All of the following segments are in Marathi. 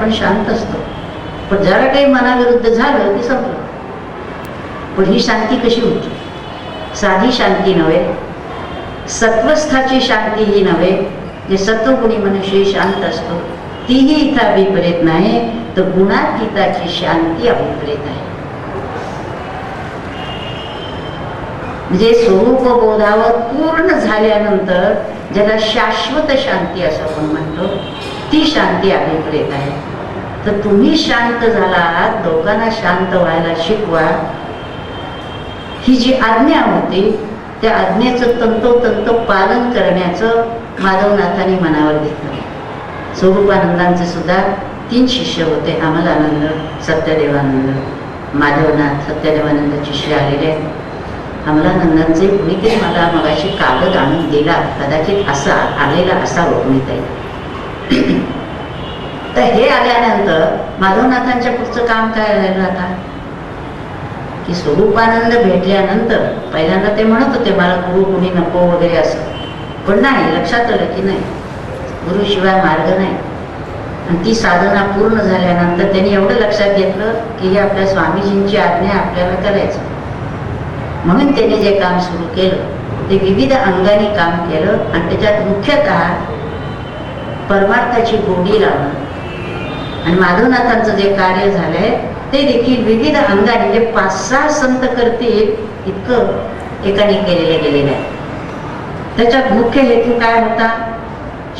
आपण शांत असतो. पण जरा काही मनाविरुद्ध झालं की संपलं. पण ही शांती कशी होती? साधी शांती नव्हे. सत्वस्थाची शांती ही नव्हे. जे सत्वगुणी मनुष्य शांत असतो तीही इथं अभिप्रेत नाही तर गुणातीताची शांती अभिप्रेत आहे. म्हणजे स्वरूप बोधावर पूर्ण झाल्यानंतर ज्याला शाश्वत शांती असं आपण म्हणतो ती शांती अभिप्रेत आहे. तर तुम्ही शांत झाला दोघांना शांत व्हायला शिकवा. ही जी आज्ञा होती त्या आज्ञेचं तंतोतंत पालन करण्याचं माधवनाथांनी मनावर घेतलं. स्वरूपानंदांचे सुद्धा तीन शिष्य होते अमलानंद सत्यदेवानंद माधवनाथ सत्यदेवानंद शिष्य आलेले आहेत. अमलानंदांचे कुणीतरी मला मगाशी कागद आणून दिला कदाचित असा आलेला असावं कुणीतरी. तर हे आल्यानंतर माधवनाथांच्या पुढचं काम काय राहिलं आता? की स्वरूपानंद भेटल्यानंतर पहिल्यांदा ते म्हणत होते मला गुरु कुणी नको वगैरे असं. पण नाही लक्षात आलं की नाही. गुरुशिवाय मार्ग नाही. आणि ती साधना पूर्ण झाल्यानंतर त्यांनी एवढं लक्षात घेतलं की हे आपल्या स्वामीजींची आज्ञा आपल्याला करायचं. म्हणून त्यांनी जे काम सुरू केलं ते विविध अंगाने काम केलं आणि त्याच्यात मुख्यतः परमार्थाची गोडी लावणं. आणि माधवनाथांचं जे कार्य झालंय ते देखील विविध अंगाने म्हणजे पाच सहा संत करतील इतकं एकाने केलेलं गेलेलं आहे. त्याच्यात मुख्य हेतू काय होता?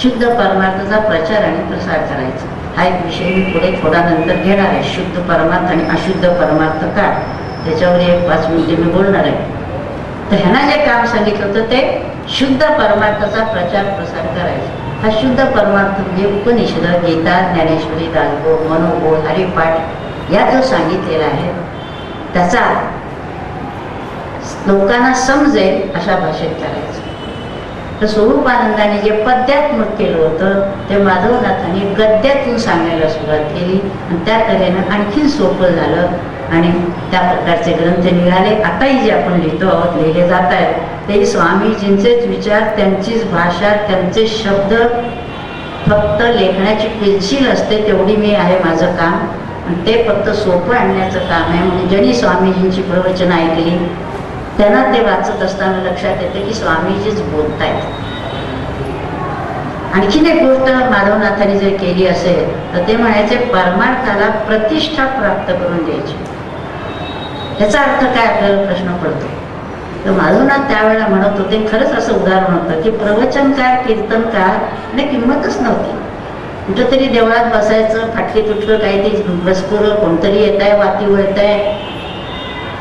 शुद्ध परमार्थाचा प्रचार आणि प्रसार करायचा. हा एक विषय मी पुढे थोडा नंतर घेणार आहे. शुद्ध परमार्थ आणि अशुद्ध परमार्थ काय? त्याच्यावर एक पाच मिनिटे मी बोलणार आहे. तर ह्यांना जे काम सांगितलं होतं ते शुद्ध परमार्थाचा प्रचार प्रसार करायचा. हा शुद्ध परमार्थ म्हणजे उपनिषद गीता ज्ञानेश्वरी दानगो मनोबोध हरिपाठ या जो सांगितलेला आहे त्याचा लोकांना समजेल अशा भाषेत करायचं. तर स्वरूपानंदाने जे पद्यात्मक केलं होतं ते माधवनाथांनी गद्यातून सांगायला सुरुवात केली आणि त्या तऱ्हेनं आणखीन सोपं झालं आणि त्या प्रकारचे ग्रंथ निघाले. आताही जे आपण लिहितो आहोत लिहिले जात आहेत. ते स्वामीजींचेच विचार त्यांचीच भाषा त्यांचे शब्द फक्त लेखण्याची पेन्सिल असते तेवढी मी आहे माझं काम. आणि ते फक्त सोपं आणण्याचं काम आहे. म्हणजे ज्यांनी स्वामीजींची प्रवचनं ऐकली त्यांना ते वाचत असताना लक्षात येते की स्वामीजीच बोलतायत. आणखीन एक गोष्ट माधवनाथांनी जर केली असेल तर ते म्हणायचे परमार्थाला प्रतिष्ठा प्राप्त करून द्यायची. याचा अर्थ काय? आपल्याला प्रश्न पडतो. तर माधवनाथ त्यावेळेला म्हणत होते खरंच असं उदाहरण होतं की प्रवचन काय कीर्तन काय आणि किंमतच नव्हती. कुठं तरी देवळात बसायचं फाटली तुटलं काही काहीतरी बसपुरं कोणतरी येत आहे वाती वळत आहे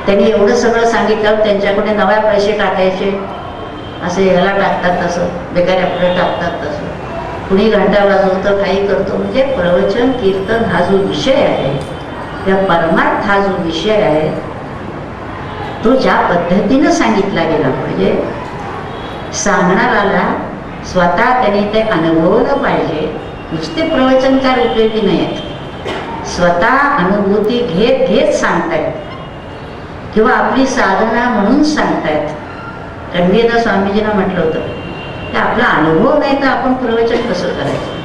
त्यांनी एवढं सगळं सांगितलं त्यांच्याकडे नव्या पैसे टाकायचे. असे ह्याला टाकतात तसं बेकाऱ्या पुढे टाकतात तसं. कुणी घंटा वाजवतं काही करतो. म्हणजे प्रवचन कीर्तन हा जो विषय आहे त्या परमार्थ हा जो विषय आहे तो ज्या पद्धतीनं सांगितला गेला म्हणजे सांगणाराला स्वतः त्याने ते अनुभवलं पाहिजे. नुसते प्रवचनकार उपयोगी नाही आहेत. स्वतः अनुभूती घेत घेत सांगतायत. किंवा आपली साधना म्हणून सांगतायत. कारण मी स्वामीजींना म्हटलं होतं की आपला अनुभव नाही तर आपण प्रवचन कसं करायचं?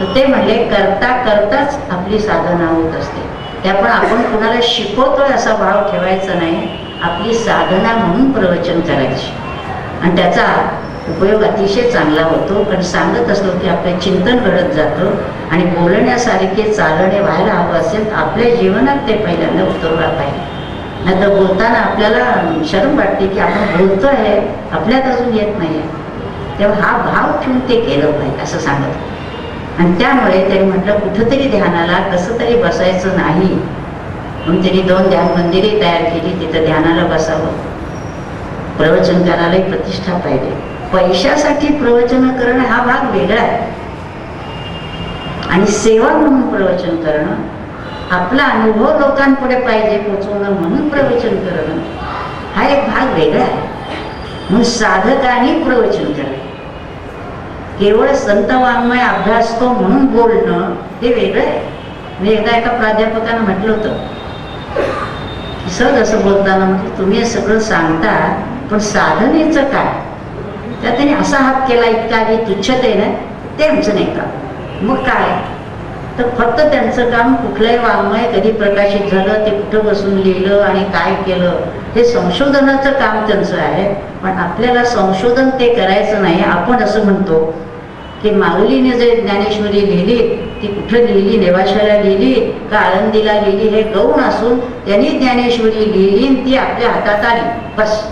तर ते म्हणजे करता करताच आपली साधना होत असते. ते आपण आपण कुणाला शिकवतोय असा भाव ठेवायचा नाही. आपली साधना म्हणून प्रवचन करायची. आणि त्याचा उपयोग अतिशय चांगला होतो. कारण सांगत असलो की आपलं चिंतन घडत जातं. आणि बोलण्यासारखे चालणे व्हायला हवं असेल तर आपल्या जीवनात ते पहिल्यांदा उतरवला पाहिजे. नाही तर बोलताना आपल्याला शरम वाटते की आपण बोलतो आहे आपल्यात अजून येत नाही तेव्हा हा भाव ठेवून ते केलं पाहिजे असं सांगत आणि त्यामुळे त्यांनी म्हटलं कुठंतरी ध्यानाला कसं तरी बसायचं नाही. म्हणून त्यांनी दोन ध्यान मंदिरे तयार केली तिथं ध्यानाला बसावं. प्रवचन करायलाही प्रतिष्ठा पाहिजे. पैशासाठी प्रवचन करणं हा भाग वेगळा आहे. आणि सेवा म्हणून प्रवचन करणं आपला अनुभव लोकांपुढे पाहिजे पोचवणं म्हणून प्रवचन करणं हा एक भाग वेगळा आहे. म्हणून साधकाने प्रवचन करणं केवळ संत वाङ्मय अभ्यासतो म्हणून बोलणं हे वेगळं आहे. मी एकदा एका प्राध्यापकानं म्हटलं होतं सर सहज असं बोलताना म्हटलं तुम्ही हे सगळं सांगता पण साधनेचं काय? त्या त्याने असा हात केला इतका की तुच्छते ना ते आमचं नाही का मग काय? तर फक्त त्यांचं काम कुठलंही वाङ्मय कधी प्रकाशित झालं ते कुठं बसून लिहिलं आणि काय केलं हे संशोधनाचं काम त्यांचं आहे. पण आपल्याला संशोधन ते करायचं नाही आपण असं म्हणतो ते माऊलीने जे ज्ञानेश्वरी लिहिली ती कुठं लिहिली? नेवाशाला लिहिली का आळंदीला लिहिली? हे गौण असून त्यांनी ज्ञानेश्वरी लिहिली आणि ती आपल्या हातात आली. बस.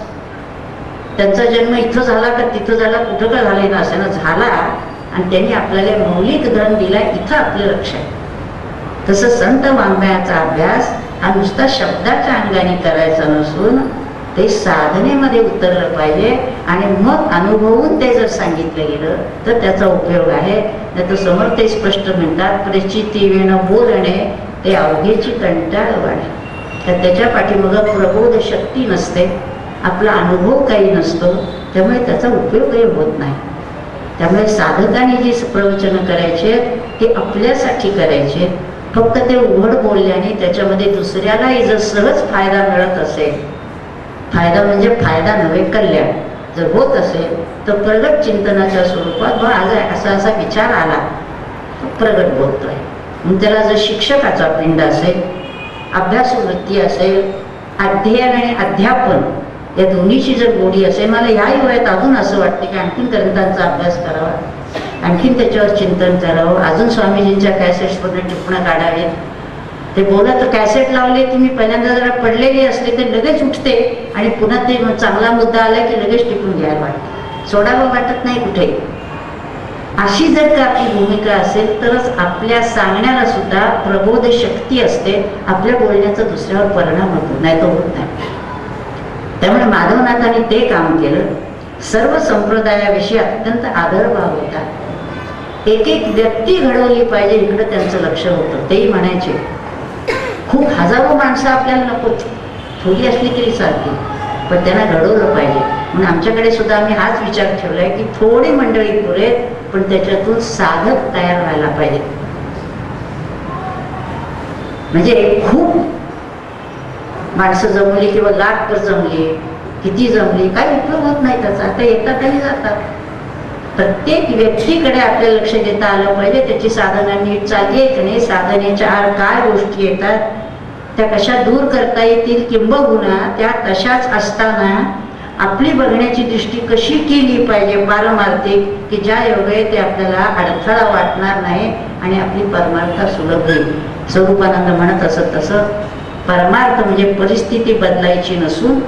त्यांचा जन्म इथं झाला का तिथं झाला? कुठं का झाले? ना असं ना झाला. आणि त्यांनी आपल्याला मौलिक धन दिला. इथं आपलं लक्ष आहे. तसं संत वाङ्मयाचा अभ्यास हा नुसता शब्दाच्या अंगाने करायचा नसून ते साधनेमध्ये उतरलं पाहिजे आणि मग अनुभवून ते जर सांगितलं गेलं तर त्याचा उपयोग आहे. नाही तर समोर ते स्पष्ट म्हणतात प्रचिती वेण बोलणे ते अवघेची कंटाळ वाढे तर त्याच्या पाठीमागं प्रबोध शक्ती नसते. आपला अनुभव काही नसतो. त्यामुळे त्याचा उपयोगही होत नाही. त्यामुळे साधकाने जी प्रवचनं करायचे ते आपल्यासाठी करायचे. फक्त ते उघड बोलल्याने त्याच्यामध्ये दुसऱ्यालाही जर सहज फायदा मिळत असेल फायदा म्हणजे फायदा नव्हे कल्याण. जर होत असेल तर प्रगट चिंतनाच्या स्वरूपात बा आज असा असा विचार आला तो प्रगट बोलतोय मग त्याला जर शिक्षकाचा पिंड असेल अभ्यासवृत्ती असेल अध्ययन आणि अध्यापन या दोन्हीची जर गोडी असेल मला याही वयात अजून असं वाटतं की आणखीन ग्रंथांचा अभ्यास करावा. आणखीन त्याच्यावर चिंतन करावं. अजून स्वामीजींच्या कॅसेट्सवरून टिपणं काढावेत ते बोलत कॅसेट लावले की मी पहिल्यांदा जरा पडलेली असले तर लगेच उठते. आणि पुन्हा ते चांगला मुद्दा आला की लगेच टिकून घ्यायला वाटते. सोडावं वाटत नाही कुठे. अशी जर का आपली भूमिका असेल तरच आपल्या सांगण्याला सुद्धा प्रबोध शक्ती असते. आपल्या बोलण्याचा दुसऱ्यावर परिणाम होतो नाही तो होत नाही. त्यामुळे माधवनाथांनी ते काम केलं. सर्व संप्रदायाविषयी अत्यंत आदरभाव होता. एक एक व्यक्ती घडवली पाहिजे इकडं त्यांचं लक्ष होतं. तेही म्हणायचे खूप हजारो माणसं आपल्याला नको. थोडी असली तरी चालते. पण त्यांना घडवलं पाहिजे. म्हणून आमच्याकडे सुद्धा आम्ही हाच विचार ठेवलाय की थोडी मंडळी पुरेत पण त्याच्यातून साधक तयार व्हायला पाहिजे. म्हणजे खूप माणसं जमली किंवा लाख पर जमली किती जमली काही उपयोग होत नाही त्याचा. आता येतात आणि जातात. प्रत्येक व्यक्तीकडे आपल्याला लक्ष देता आलं पाहिजे. त्याची साधना नीट चालली आहे की नाही? साधनेच्या आड काय गोष्टी येतात? त्या कशा दूर करता येतील किंबहुना त्या तशाच असताना आपली बघण्याची दृष्टी कशी केली पाहिजे पारमार्थिक की ज्या योगे ते आपल्याला अडथळा वाटणार नाही आणि आपली परमार्थ सुलभ होईल. स्वरूपानंद म्हणत असत तसं परमार्थ म्हणजे परिस्थिती बदलायची नसून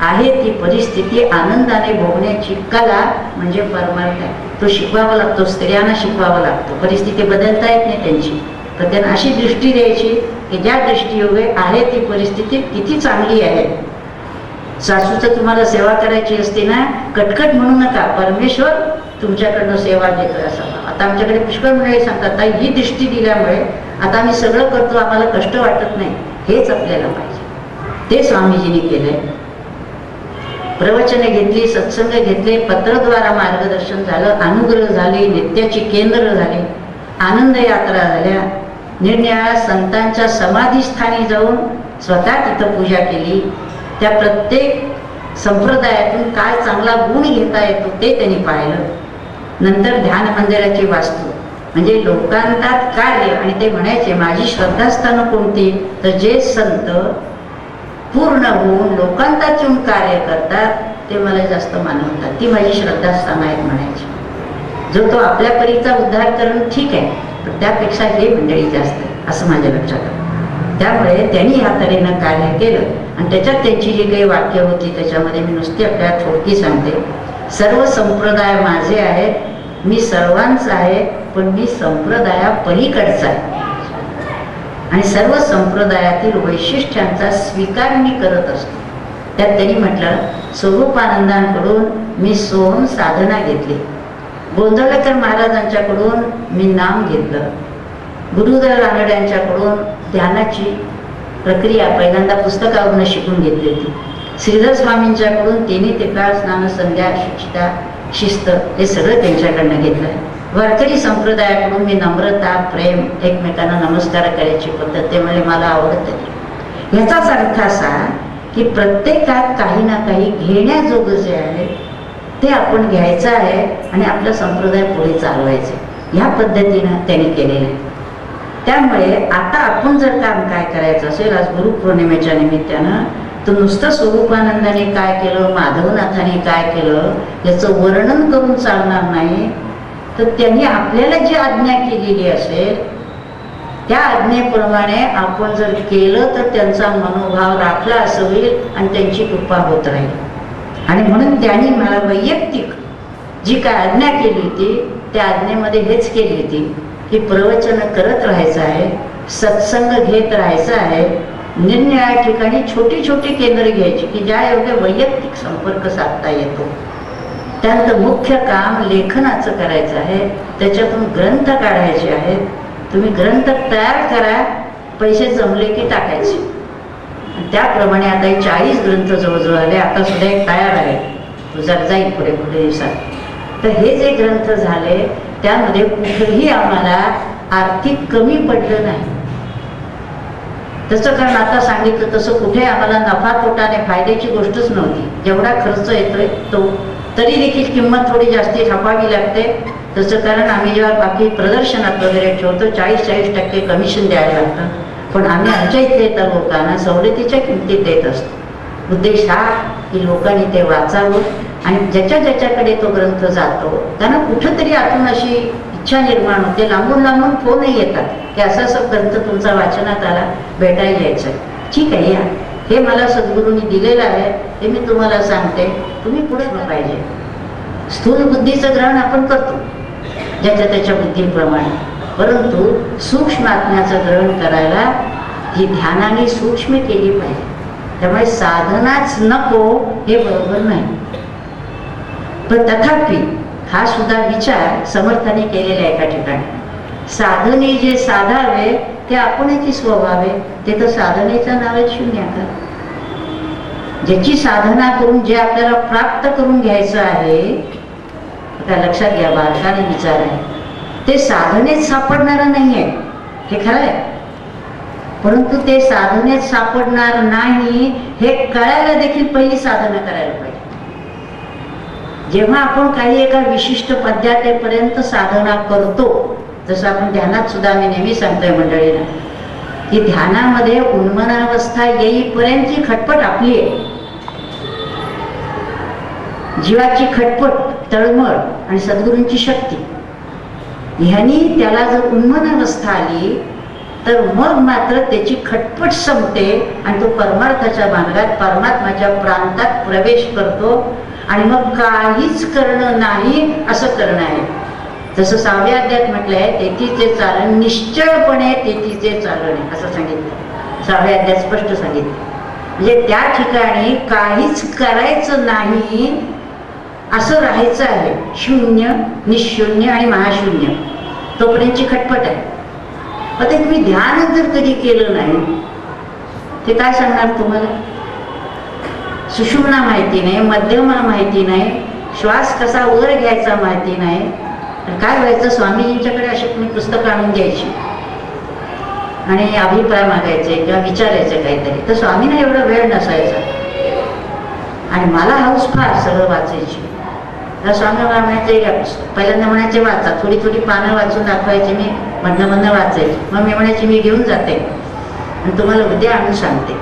आहे ती परिस्थिती आनंदाने भोगण्याची कला म्हणजे परमार्थ आहे. तो शिकवावा लागतो स्त्रियांना शिकवावा लागतो. परिस्थिती बदलता येत नाही त्यांची. तर त्यांना अशी दृष्टी द्यायची की ज्या दृष्टीयोगे आहे ती परिस्थिती किती चांगली आहे. सासूचं तुम्हाला सेवा करायची असते ना कटकट म्हणू नका. परमेश्वर तुमच्याकडनं सेवा घेतोय असा. आता आमच्याकडे पुष्कळ मंडळी सांगतात ताई ही दृष्टी दिल्यामुळे आता आम्ही सगळं करतो आम्हाला कष्ट वाटत नाही. हेच आपल्याला पाहिजे. ते स्वामीजींनी केलंय. प्रवचने घेतली सत्संग घेतले पत्रद्वारा मार्गदर्शन झालं अनुग्रह झाले नित्याची केंद्र झाले आनंद यात्रा झाल्या. निरनिळ्या संतांच्या समाधीस्थानी जाऊन स्वतः तिथं पूजा केली. त्या प्रत्येक संप्रदायातून काय चांगला गुण घेता येतो ते त्यांनी पाहिलं. नंतर ध्यान मंदिराची वास्तू म्हणजे लोकांतात कार्य आणि ते म्हणायचे माझी श्रद्धास्थानं कोणती? तर जे संत पूर्ण होऊन लोकांतात येऊन कार्य करतात ते मला जास्त मानवतात. ती माझी श्रद्धास्थानं आहेत म्हणायची. जो तो आपल्या परीचा उद्धार करणं ठीक आहे. पण त्यापेक्षा हे मंडळी जास्त असं माझ्या लक्षात त्यामुळे त्यांनी ह्या तऱ्हेनं कार्य केलं आणि त्याच्यात त्यांची जी काही वाक्य होती त्याच्यामध्ये मी नुसती आपल्याला थोडकी सांगते. सर्व संप्रदाय माझे आहेत मी सर्वांचा आहे पण मी संप्रदाया पलीकडचा आहे. आणि सर्व संप्रदायातील वैशिष्ट्यांचा स्वीकार मी करत असतो. त्यात त्यांनी म्हटलं स्वरूपानंदांकडून मी सोहम साधना घेतली. गोंधळकर महाराजांच्याकडून मी नाम घेतलं. गुरुदर रानड्यांच्याकडून ध्यानाची प्रक्रिया पहिल्यांदा पुस्तकावरून शिकून घेतली होती. श्रीधर स्वामींच्याकडून तिन्ही ते काळ स्नान संध्या शिक्षिता शिस्त हे सगळं त्यांच्याकडनं घेतलं. वारकरी संप्रदायाकडून मी नम्रता प्रेम एकमेकांना नमस्कार करायची पद्धत ते म्हणजे मला आवडत आहे याचाच अर्थ असा की प्रत्येकात काही ना काही घेण्याजोगं जे आहे ते आपण घ्यायचं आहे आणि आपला संप्रदाय पुढे चालवायचं ह्या पद्धतीनं त्यांनी केलेलं आहे. त्यामुळे आता आपण जर काम काय करायचं असेल आज गुरुपौर्णिमेच्या निमित्तानं तर नुसतं स्वरूपानंदाने काय केलं माधवनाथाने काय केलं याचं वर्णन करून चालणार नाही तर त्यांनी आपल्याला जी आज्ञा केलेली असेल त्या आज्ञेप्रमाणे आपण जर केलं तर त्यांचा मनोभाव राखला असं होईल आणि त्यांची कृपा होत राहील. आणि म्हणून त्यांनी मला वैयक्तिक जी काय आज्ञा केली होती त्या आज्ञेमध्ये हेच केली होती की प्रवचन करत राहायचं आहे सत्संग घेत राहायचं आहे निरनिळ्या ठिकाणी छोटी छोटी केंद्र घ्यायची की ज्या एवढे वैयक्तिक संपर्क साधता येतो. त्यानंतर मुख्य काम लेखनाचं करायचं आहे त्याच्यातून ग्रंथ काढायचे आहेत. तुम्ही ग्रंथ तयार करा पैसे जमले की टाकायचे. त्याप्रमाणे आता हे चाळीस ग्रंथ जवळजवळ आले आता सुद्धा एक तयार आहे. तो जर जाईल पुढे पुढे दिवसात. तर हे जे ग्रंथ झाले त्यामध्ये कुठेही आम्हाला आर्थिक कमी पडलं नाही. तसं कारण आता सांगितलं तसं कुठे आम्हाला नफा तोटाने फायद्याची गोष्टच नव्हती. जेवढा खर्च येतोय तो तरी देखील किंमत थोडी जास्ती थापावी लागते. तसं कारण आम्ही जेव्हा बाकी प्रदर्शनात वगैरे ठेवतो चाळीस चाळीस टक्के कमिशन द्यायला लागतं पण आम्ही आमच्या इथे तर लोकांना सवलतीच्या किमतीत देत असतो. उद्देश हा की लोकांनी ते वाचावं आणि ज्याच्या ज्याच्याकडे तो ग्रंथ जातो त्यांना कुठंतरी आतून अशी इच्छा निर्माण होते. लांबून लांबून फोनही येतात की असा असं ग्रंथ तुमचा वाचनात आला भेटायला यायचं ठीक आहे या. हे मला सद्गुरूंनी दिलेलं आहे हे मी तुम्हाला सांगते. तुम्ही पुढे पाहिजे. स्थूल बुद्धीचं ग्रहण आपण करतो. ज्याच्या त्याच्या बुद्धीप्रमाणे. परंतु सूक्ष्म आत्म्याचं ग्रहण करायला ही ध्यानाने सूक्ष्म केली पाहिजे. त्यामुळे साधनाच नको हे बरोबर नाही. पण तथापि हा सुद्धा विचार समर्थाने केलेला आहे एका ठिकाणी. साधने जे साधावे ते आपणची स्वभावे ते तर साधनेचं नावच शून्याकार ज्याची साधना करून जे आपल्याला प्राप्त करून घ्यायचं आहे त्या लक्षात घ्या बारकाने विचार आहे. ते साधनेत सापडणारं नाही आहे हे खरं आहे परंतु ते साधनेत सापडणार नाही हे कळायला देखील पहिली साधना करायला पाहिजे. जेव्हा आपण काही एका विशिष्ट पद्धतीपर्यंत साधना करतो जसं आपण ध्यानात सुद्धा मी नेहमी सांगतोय मंडळीला की ध्यानामध्ये उन्मनावस्था येईपर्यंतची खटपट आपली आहे. जीवाची खटपट तळमळ आणि सद्गुरूंची शक्ती ह्यानी त्याला जर उन्मन अवस्था आली तर मग मात्र त्याची खटपट संपते आणि तो परमार्थाच्या मार्गात परमात्माच्या प्रांतात प्रवेश करतो आणि मग काहीच करणं नाही असं करणं आहे. जसं सहाव्या अध्यात म्हटलंय तेथीचे चालन निश्चळपणे तेथीचे चालणे असं सांगितलं. सहाव्या अध्यात स्पष्ट सांगितलं. म्हणजे त्या ठिकाणी काहीच करायचं नाही असं राहायचं आहे. शून्य निशून्य आणि महाशून्य. तोपर्यंतची खटपट आहे. मग ते तुम्ही ध्यान जर कधी केलं नाही ते काय सांगणार तुम्हाला? सुषुम्ना माहिती नाही मध्यमा माहिती नाही श्वास कसा वर घ्यायचा माहिती नाही. तर काय व्हायचं? स्वामीजींच्याकडे अशी तुम्ही पुस्तकं आणून द्यायची आणि अभिप्राय मागायचे किंवा विचारायचे काहीतरी. तर स्वामींना एवढा वेळ नसायचा. आणि मला हाऊस फार सगळं वाचायची. स्वामी मला म्हणायचे पहिल्यांदा म्हणायचे वाचा. थोडी थोडी पानं वाचून दाखवायचे मी. म्हणणं म्हणणं वाचायचे. मग मी म्हणायची मी घेऊन जाते. आणि तुम्हाला उद्या आणून सांगते.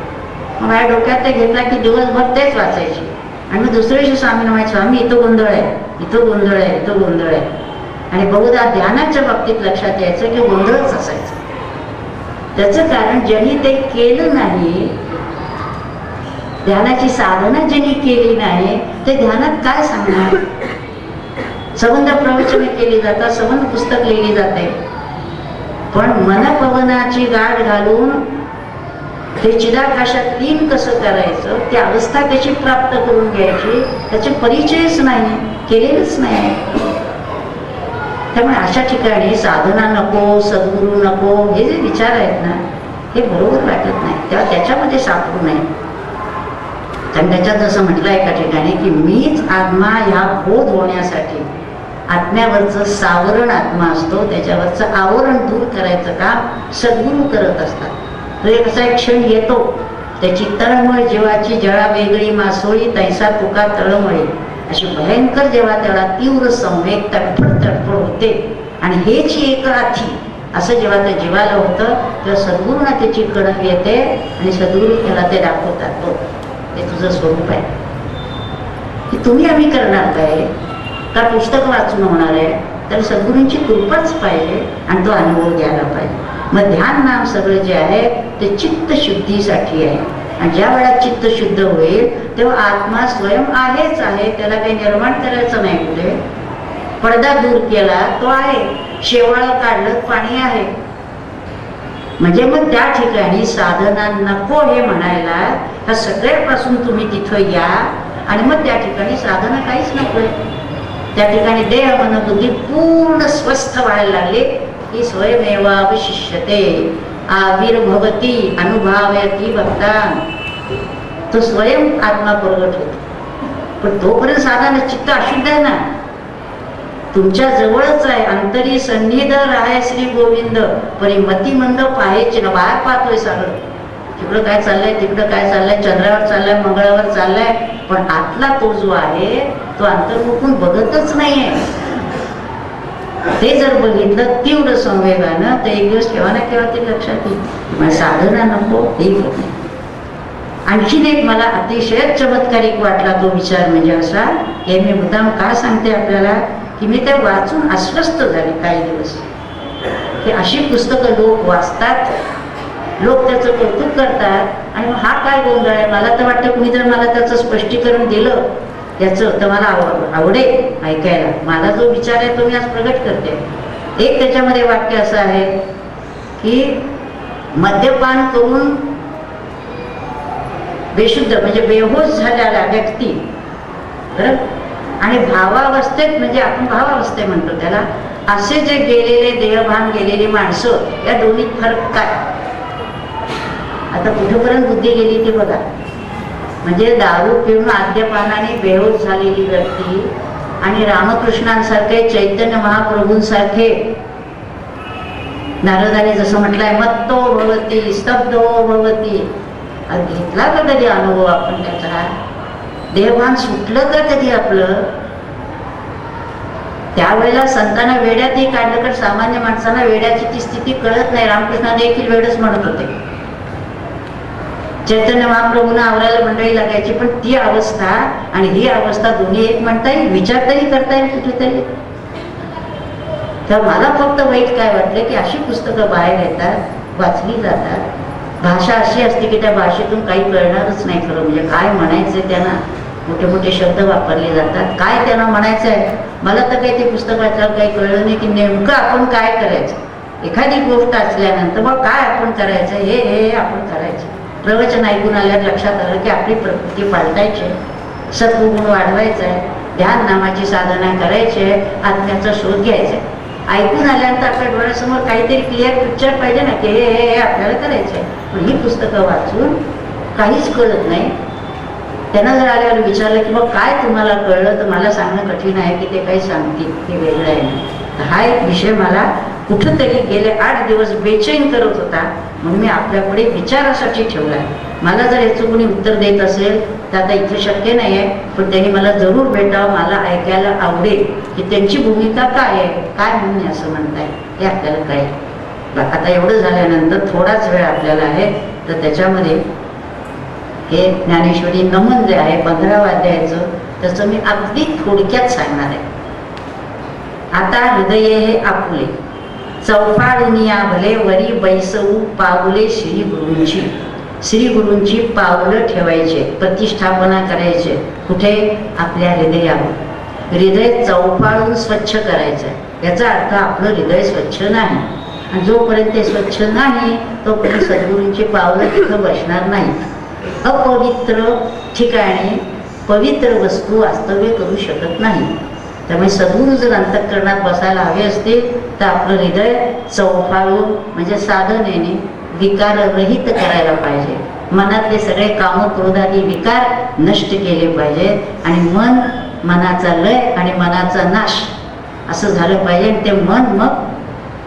मग माझ्या डोक्यात ते घेतला की दिवसभर तेच वाचायचे. आणि मग दुसऱ्या दिवशी स्वामी म्हणायचे स्वामी इथं गोंधळ आहे. इथं गोंधळ आहे. इथं गोंधळ आहे. आणि बहुधा ध्यानाच्या बाबतीत लक्षात यायचं की गोंधळच असायचं. त्याचं कारण ज्यांनी ते केलं नाही ध्यानाची साधना ज्यांनी केली नाही ते ध्यानात काय सांगणार? संबंध प्रवचने केली जातात संबंध पुस्तक लिहिली जाते. पण मनपवनाची गाठ घालून ते चिदाकाशात लीन कसं करायचं ती अवस्था कशी प्राप्त करून घ्यायची त्याचे परिचयच नाही केलेलंच नाही. त्यामुळे अशा ठिकाणी साधना नको सद्गुरू नको हे जे विचार आहेत ना हे बरोबर वाटत नाही. तेव्हा त्याच्यामध्ये सापडू नये. आणि त्याच्यात जसं म्हटलं एका ठिकाणी की मीच आत्मा ह्या बोध होण्यासाठी आत्म्यावरचं सावरण आत्मा असतो त्याच्यावरचं आवरण दूर करायचं काम सद्गुरू करत असतात. एक असा एक क्षण येतो त्याची तळमळ जीवाची जळा वेगळी मासोळी तैसा तुका तळमळी अशी भयंकर जेव्हा त्याला तीव्र संवेग तडफड तडफड होते आणि हेच एक राथी असं जेव्हा त्या जीवाला होतं तेव्हा सद्गुरूंना त्याची कडक येते आणि सद्गुरू त्याला ते दाखवतात. हे ते तुझं स्वरूप आहे. की तुम्ही आम्ही करणार काय? का पुस्तक वाचून होणार आहे? तर सद्गुरूंची कृपाच पाहिजे आणि तो अनुभव घ्यायला पाहिजे. मग ध्यान नाम सगळं जे आहे ते चित्त शुद्धीसाठी आहे. आणि ज्या वेळा चित्त शुद्ध होईल तेव्हा आत्मा स्वयं आहेच आहे. त्याला काही निर्माण करायचं नाही कुठे. पडदा दूर केला तो आहे. शेवाळ काढलं पाणी आहे. म्हणजे मग त्या ठिकाणी साधना नको हे म्हणायला ह्या सगळ्यापासून तुम्ही तिथं या आणि मग त्या ठिकाणी साधना काहीच नकोय. त्या ठिकाणी देह मन बुद्धी पूर्ण स्वस्थ व्हायला लागले. की स्वयमेवावशिष्यते आविर्भवती अनुभवती भक्ता तो स्वयं आत्मा प्रगट होतो. पण तोपर्यंत साधना चित्त अशुद्ध आहे ना? तुमच्या जवळच आहे अंतरी सन्निध आहे श्री गोविंद. परी मती मंद पाहायचे ना बाहेर पाहतोय सगळं तिकडं काय चाललंय तिकडं काय चाललंय चंद्रावर चाललंय मंगळावर चाललंय पण आतला तो जो आहे तो अंतर्मुखून बघतच नाहीये. ते जर बघितलं तीव्र संवेगानं तर एक दिवस केव्हा ना केव्हा ते लक्षात येईल. साधना नको हे होत नाही आणखीन एक मला अतिशय चमत्कारिक वाटला तो विचार म्हणजे असा हे मी मुद्दाम का सांगते आपल्याला? की मी ते वाचून अस्वस्थ झाले काही दिवस. की अशी पुस्तकं लोक वाचतात. लोक त्याचं कौतुक करतात. आणि मग हा काय गोंधळ आहे? मला तर वाटतं कुणी जर मला त्याचं स्पष्टीकरण दिलं. त्याचं तर मला आव आवडेल ऐकायला. माझा जो विचार आहे तो मी आज प्रगट करते. एक त्याच्यामध्ये वाक्य असं आहे की मद्यपान करून बेशुद्ध म्हणजे बेहोश झालेला व्यक्ती बरं? आणि भावावस्थेत म्हणजे आपण भावावस्थे म्हणतो त्याला असे जे गेलेले देहभान गेलेली माणसं या दोन्हीत फरक काय? आता कुठेपर्यंत बुद्धी गेली ती बघा. म्हणजे दारू पिऊन आद्यपानाने बेहोश झालेली व्यक्ती आणि रामकृष्णांसारखे चैतन्य महाप्रभूंसारखे नारदाने जसं म्हटलंय मत्तो भवती स्तब्धो भवती. घेतला का कधी अनुभव आपण त्याचा? देहभान सुटलं का कधी आपलं? त्यावेळेला संतांना वेड्यातही काढलं कारण सामान्य माणसांना वेड्याची ती स्थिती कळत नाही. रामकृष्ण देखील वेडच म्हणत होते. चैतन्य महाप्रभूंना आवरायला मंडळी लागायची पण ती अवस्था आणि ही अवस्था दोन्ही एक म्हणता येईल विचार तरी करता येईल कुठेतरी. तर मला फक्त वाईट काय वाटलं की अशी पुस्तकं बाहेर येतात वाचली जातात. भाषा अशी असते की त्या भाषेतून काही कळणारच नाही खरं म्हणजे काय म्हणायचं त्यांना. मोठे मोठे शब्द वापरले जातात. काय त्यांना म्हणायचं आहे मला तर काही ते पुस्तक वाचल्यावर काही कळलं नाही की नेमकं आपण काय करायचं? एखादी गोष्ट असल्यानंतर मग काय आपण करायचं? हे हे आपण करायचं. प्रवचन ऐकून आल्यावर लक्षात आलं की आपली प्रकृती पालटायची. सत्वगुण वाढवायचा आहे ध्यान नामाची साधना करायची. आहे आत्म्याचा शोध घ्यायचा. आहे ऐकून आल्यानंतर आपल्या डोळ्यासमोर काहीतरी क्लिअर पिक्चर पाहिजे ना की हे हे हे आपल्याला करायचं आहे पण ही पुस्तकं वाचून काहीच कळत नाही. त्यांना जर आल्यावर विचारलं की मग काय तुम्हाला कळलं? तर मला सांगणं कठीण आहे की ते काही सांगतील ते वेगळं आहे. तर हा एक विषय मला कुठंतरी गेले आठ दिवस बेचैन करत होता. म्हणून मी आपल्यापुढे विचारासाठी ठेवला आहे मला जर याचं कोणी उत्तर देत असेल तर आता इथे शक्य नाही आहे पण त्यांनी मला जरूर भेटावं मला ऐकायला आवडेल की त्यांची भूमिका काय आहे काय म्हणणे असं म्हणताय हे आपल्याला कळेल. आता एवढं झाल्यानंतर थोडाच वेळ आपल्याला आहे तर त्याच्यामध्ये हे ज्ञानेश्वरी नमन जे आहे पंधरावा अध्यायाचं त्याचं मी अगदी थोडक्यात सांगणार आहे. आता हृदय हे आपुले. चौफाळनिया भले वरी बैसवू पावले श्री गुरूंची. श्री गुरूंची पावलं ठेवायचे प्रतिष्ठापना करायचे कुठे? आपल्या हृदयावर. हृदय चौफाळून स्वच्छ करायचं याचा अर्थ आपलं हृदय स्वच्छ नाही. आणि जोपर्यंत ते स्वच्छ नाही तोपर्यंत सद्गुरूंची पावलं तिथं बसणार नाहीत. अपवित्र ठिकाणी पवित्र वस्तू वास्तव्य करू शकत नाही. त्यामुळे सद्गुरू जर अंतःकरणात बसायला हवे असतील तर आपलं हृदय चौफाळून म्हणजे साधनेने विकाररहित करायला पाहिजे. मनातले सगळे काम क्रोधादी विकार नष्ट केले पाहिजेत आणि मन मनाचा लय आणि मनाचा नाश असं झालं पाहिजे. आणि ते मन मग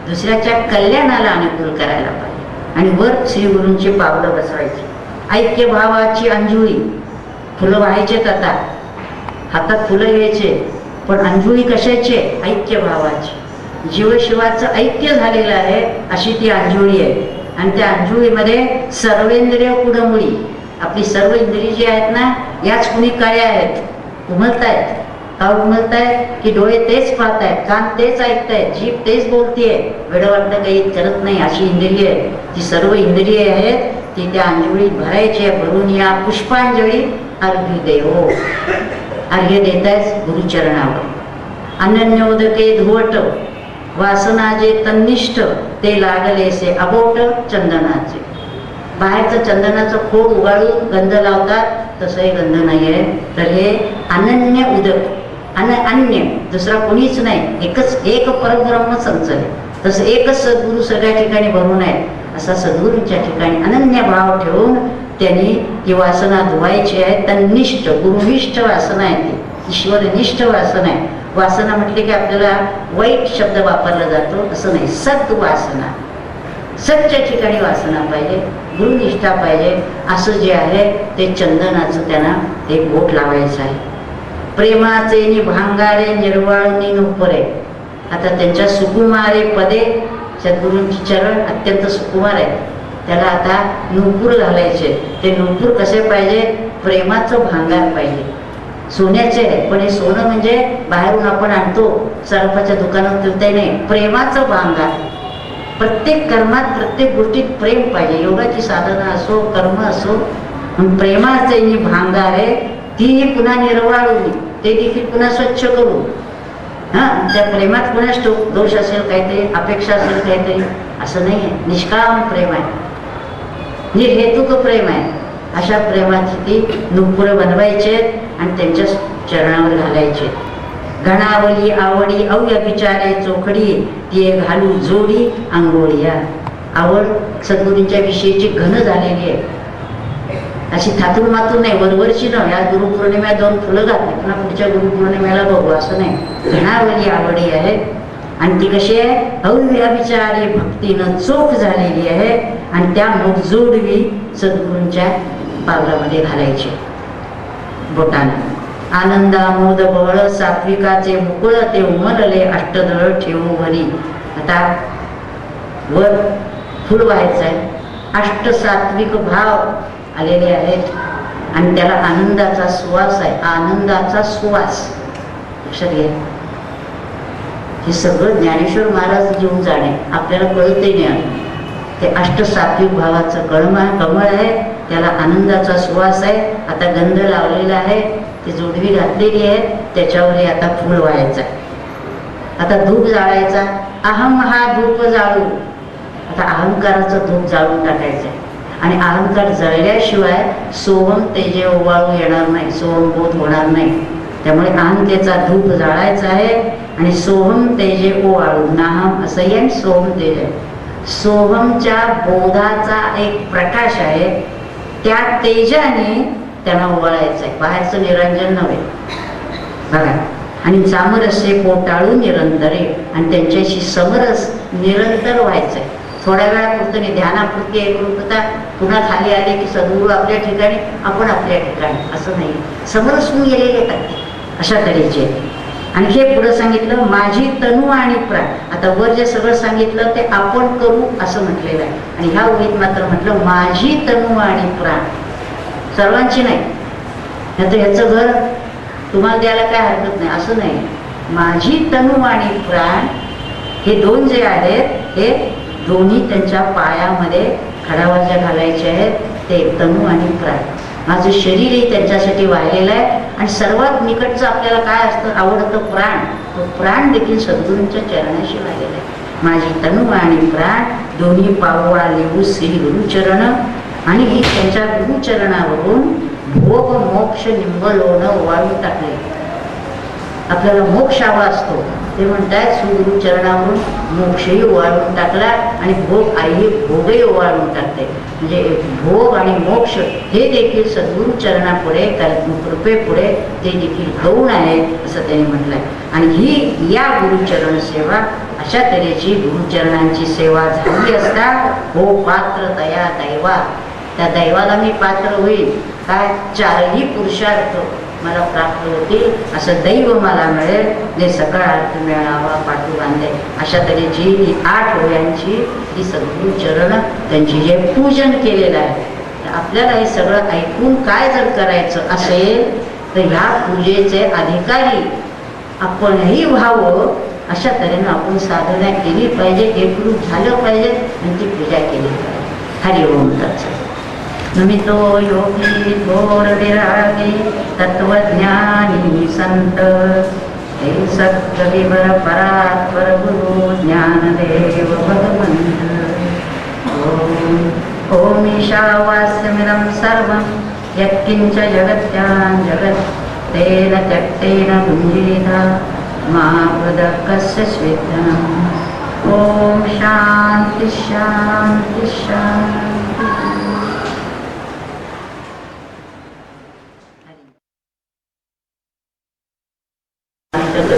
दुसऱ्याच्या कल्याणाला अनुकूल करायला पाहिजे. आणि वर श्रीगुरूंची पावलं बसवायची. ऐक्य भावाची अंजुळी. फुलं व्हायचे आता? हातात फुलं यायचे पण अंजुळी कशाचे? ऐक्य भावाची जीवशिवाचं ऐक्य झालेलं आहे अशी ती अंजुळी आहे. आणि त्या अंजुळीमध्ये सर्वेंद्रिय कुडमुळी. आपली सर्व इंद्रिय जी आहेत ना याच कुणी काय आहेत? उमलतायत. का उमलतायत? की डोळे तेच पाहतायत कान तेच ऐकतायत जीभ तेच बोलतीये. वेळ वाटणं काही करत नाही अशी इंद्रिय. आहे ती सर्व इंद्रिय आहेत ती त्या अंजुळीत भरायची भरून या पुष्पांजळी अर्घ्य देव. अर्घ्य देतायच गुरुचरणावर. अनन्योदके धुवट वासना जे तन्निष्ठ ते लागलेसे अबोट चंदनाचे. बाहेरचं चंदनाचं खोड उगाळून गंध लावतात तसंही गंध नाही आहे तर हे अनन्य उदक अन अन्य दुसरा कोणीच नाही. एकच एक परब्रह्म संच आहे तसं एकच सद्गुरू सगळ्या ठिकाणी भरून आहे असा सद्गुरूंच्या ठिकाणी अनन्य भाव ठेवून त्यांनी ती वासना धुवायची आहे. तन्निष्ठ गुरुनिष्ठ वासना आहे ती. ईश्वरनिष्ठ वासना आहे. वासना म्हटले की आपल्याला वाईट शब्द वापरला जातो. असं नाही. सत् वासना. सच्च्या ठिकाणी वासना पाहिजे. गुरुनिष्ठा पाहिजे. असं जे आहे ते चंदनाचं त्यांना ते बोट लावायचं आहे. प्रेमाचे नि भांगारे निर्वाळनी नुपरे आता त्यांच्या सुकुमारे पदे सद्गुरूंची चरण अत्यंत सुकुमार आहे. त्याला आता नुपूर घालायचे ते नुपूर कसे पाहिजे? प्रेमाचं भांगार पाहिजे. सोन्याचे आहे पण हे सोनं म्हणजे बाहेरून आपण आणतो सरपाच्या दुकानात फिरता नाही. प्रेमाचं भांगार. प्रत्येक कर्मात प्रत्येक गोष्टीत प्रेम पाहिजे. योगाची साधना असो कर्म असो प्रेमाचे जी भांगार आहे. तीही पुन्हा निर्वाळून ते देखील पुन्हा स्वच्छ करू हा त्या प्रेमात पुन्हा दोष असेल काहीतरी अपेक्षा असेल काहीतरी असं नाही आहे. निष्काम प्रेम आहे. निर्हेतुक प्रेम आहे. अशा प्रेमाची ती नुपुरं बनवायचे आणि त्यांच्या चरणावर घालायचे. घणावली आवडी अव्य विचारे चोखडी ती घालू जोडी आंघोळी आवड सद्गुरूंच्या विषयीची घन झालेली आहे. अशी थातून मातून नाही. वरवरची न या गुरुपौर्णिमेला दोन फुलं घातली. पुन्हा पुढच्या गुरुपौर्णिमेला बघू असं नाही. घणावली आवडी आहे. आणि ती कशी आहे? विचारी भक्तीनं चोख झालेली आहे. आणि त्या मग जोडवी सद्गुरूंच्या पावलामध्ये घालायची. बोटाने. आनंदा मोद बळ सात्विकाचे मुकुळ ते उमलले अष्टदळ ठेवू वरी. आता वर फुल व्हायचं आहे अष्ट सात्विक भाव. आलेले आहेत. आणि त्याला आनंदाचा सुवास आहे. आनंदाचा सुवास. लक्षात घ्या. हे सगळं ज्ञानेश्वर महाराज घेऊन जाणे. आपल्याला कळतही नाही ते अष्टसात्विक भावाचं कळम कमळ आहे. त्याला आनंदाचा सुवास आहे. आता गंध लावलेला आहे. ती जोडवी घातलेली आहे. त्याच्यावर आता फुल व्हायचं आहे. आता धूप जाळायचा. अहम हा धूप जाळू. आता अहंकाराचं धूप जाळून टाकायचं आहे. आणि अहंकार जळल्याशिवाय सोहम तेजे ओवाळू येणार नाही सोहम बोध होणार नाही. त्यामुळे अहंतेचा धूप जाळायचा आहे आणि सोहम तेजे ओवाळू नाहम असंही आहे सोहम तेज आहे सोहमच्या बोधाचा एक प्रकाश आहे त्या तेजाने त्यांना ओवाळायचं आहे. बाहेरचं निरंजन नव्हे. बघा आणि जामरसे पोटाळून निरंतरे आणि त्यांच्याशी समरस निरंतर व्हायचं आहे थोड्या वेळापुरतं नाही ध्यानापुरती एकरूपता पुन्हा खाली आली की सद्गुरू आपल्या ठिकाणी आपण आपल्या ठिकाणी असं नाही. समरसून होऊन गेलेले आहेत अशा तऱ्हेचे. आणि एक पुढं सांगितलं माझी तनु आणि प्राण. आता वर जे सगळं सांगितलं ते आपण करू असं म्हटलेलं आहे. आणि ह्या ओळीत मात्र म्हटलं माझी तनु आणि प्राण. सर्वांची नाही. नाही ह्याचं घर तुम्हाला द्यायला काय हरकत नाही असं नाही. माझी तनु आणि प्राण हे दोन जे आहेत हे दोन्ही त्यांच्या पायामध्ये खडावरच्या घालायच्या आहेत ते तनु आणि प्राण माझं शरीरही त्यांच्यासाठी वाहिलेलं आहे आणि सर्वात निकटचं आपल्याला काय असतं आवडतं प्राण तो प्राण देखील सद्गुरूंच्या चरणाशी वाहिलेला आहे. माझी तनु आणि प्राण दोन्ही पावळा लिहू श्री गुरुचरण आणि त्यांच्या गुरुचरणावरून भोग मोक्ष निंबलोनं वाळून टाकले. आपल्याला मोक्ष हवा असतो. ते म्हणतात सुगुरु चरणावरून मोक्षही ओवाळून टाकला आणि भोग आई भोगही ओवाळून टाकते. म्हणजे भोग आणि मोक्ष हे देखील सद्गुरु चरणापुढे कृपेपुढे ते देखील गौण आहे असं त्यांनी म्हटलंय. आणि ही या गुरुचरण सेवा अशा तऱ्हेची गुरुचरणांची सेवा झाली असता हो पात्र दया दैवा. त्या दैवाला मी पात्र होईल. काय? चारही पुरुषार्थ मला प्राप्त होतील असं दैव मला मिळेल. जे सकळ अर्थ मिळावा पाठू बांधे अशा तऱ्हेची ही आठ ओळ्यांची ही सगळी चरण त्यांची जे पूजन केलेलं आहे. तर आपल्याला हे सगळं ऐकून काय जर करायचं असेल तर ह्या पूजेचे अधिकारी आपणही व्हावं. अशा तऱ्हेनं आपण साधना केली पाहिजे एकरूप झालं पाहिजे आणि ती पूजा केली पाहिजे. हरि ओम नमितो योगीघोरी तत्वज्ञानी सन्तरपरात्मरगुरो ज्ञानदेव भगवन्त। ॐ ईशावास्यमिदं सर्वं यत्किञ्च जगत्यां जगत्। तेन त्यक्तेन भुञ्जेना मादकस्य स्वेदनम् ॐ शान्ति शान्ति शान्ति।